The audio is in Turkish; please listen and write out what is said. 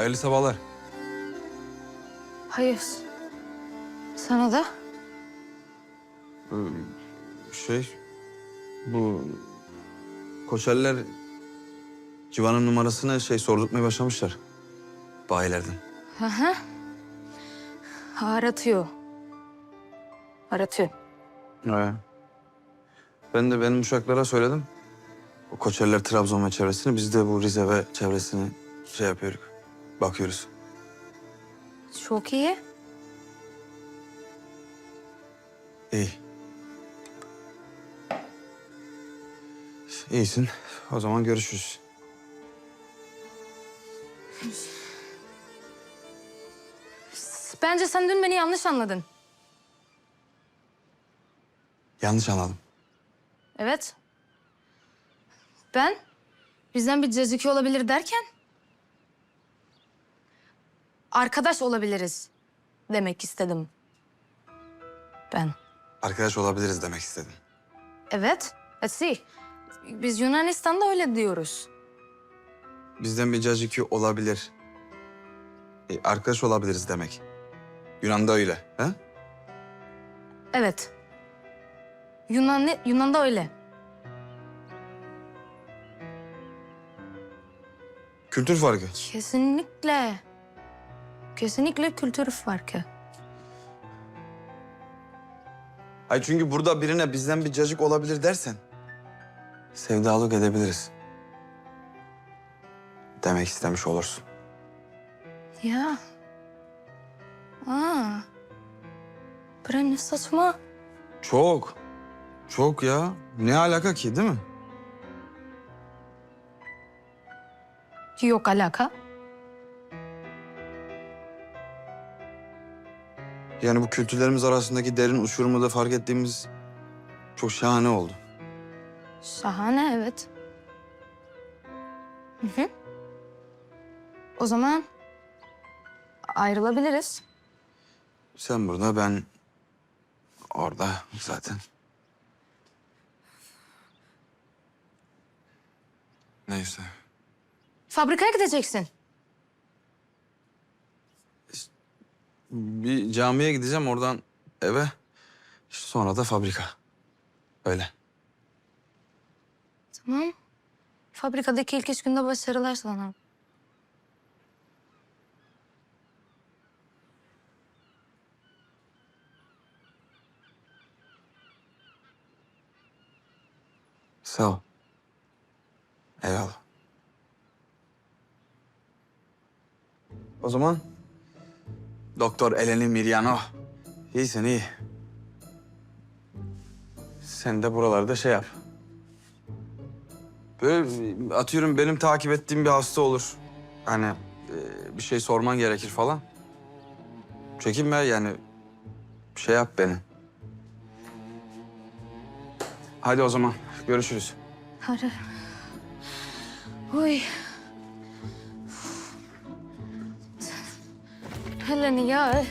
Hayırlı sabahlar. Hayır. Sana da. Şey, bu koçerler Civan'ın numarasını şey sordurtmaya başlamışlar. Bayilerden. Hı hı. Aratıyor. Aratıyor. Ee, ben de benim uşaklara söyledim. O koçerler Trabzon ve çevresini, biz de bu Rize ve çevresini şey yapıyoruz. Bakıyoruz. Çok iyi. İyi. İyisin. O zaman görüşürüz. Bence sen dün beni yanlış anladın. Yanlış anladım. Evet. Ben bizden bir ceziki olabilir derken... ...arkadaş olabiliriz demek istedim. Ben. Arkadaş olabiliriz demek istedim. Evet. Etsi. Biz Yunanistan'da öyle diyoruz. Bizden bir caciki olabilir. E, arkadaş olabiliriz demek. Yunan'da öyle. He? Evet. Yunan, Yunan'da öyle. Kültür farkı. Kesinlikle. Kesinlikle kültür farkı. Ay çünkü burada birine bizden bir cacık olabilir dersen... ...sevdalık edebiliriz. Demek istemiş olursun. Ya. Aa. Bre ne saçma. Çok. Çok ya. Ne alaka ki değil mi? Yok alaka. Yani bu kültürlerimiz arasındaki derin uçurumu da fark ettiğimiz... ...çok şahane oldu. Şahane evet. Hı hı. O zaman ayrılabiliriz. Sen burada, ben orada zaten. Neyse. Fabrikaya gideceksin. Bir camiye gideceğim oradan eve. Sonra da fabrika. Öyle. Tamam. Fabrikadaki ilk iş günde başarılar sana. Sağ ol. Eyvallah. O zaman Doktor Eleni Miryano. İyisin iyi. Sen de buralarda şey yap. Böyle atıyorum benim takip ettiğim bir hasta olur. Hani e, bir şey sorman gerekir falan. Çekinme yani şey yap beni. Hadi o zaman görüşürüz. Hadi. Uy. Helen ya.